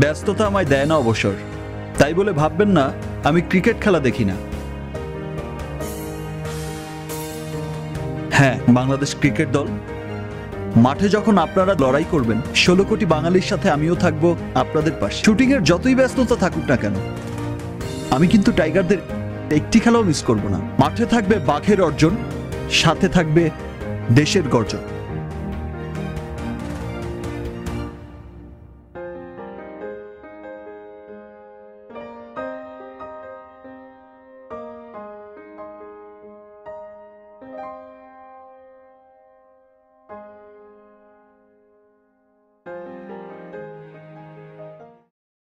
ব্যস্ততা আমায় দেয় না অবসর। তাই বলে ভাববেন না, আমি ক্রিকেট খেলা দেখি না। হ্যাঁ বাংলাদেশ ক্রিকেট দল। মাঠে যখন আপনারা লড়াই করবেন, ষোলো কোটি বাঙালির সাথে আমিও থাকব আপনাদের পাশে। শুটিংয়ের যতই ব্যস্ততা থাকুক না কেন, আমি কিন্তু টাইগারদের একটি খেলাও মিস করব না। মাঠে থাকবে বাঘের অর্জন, সাথে থাকবে দেশের গর্জন।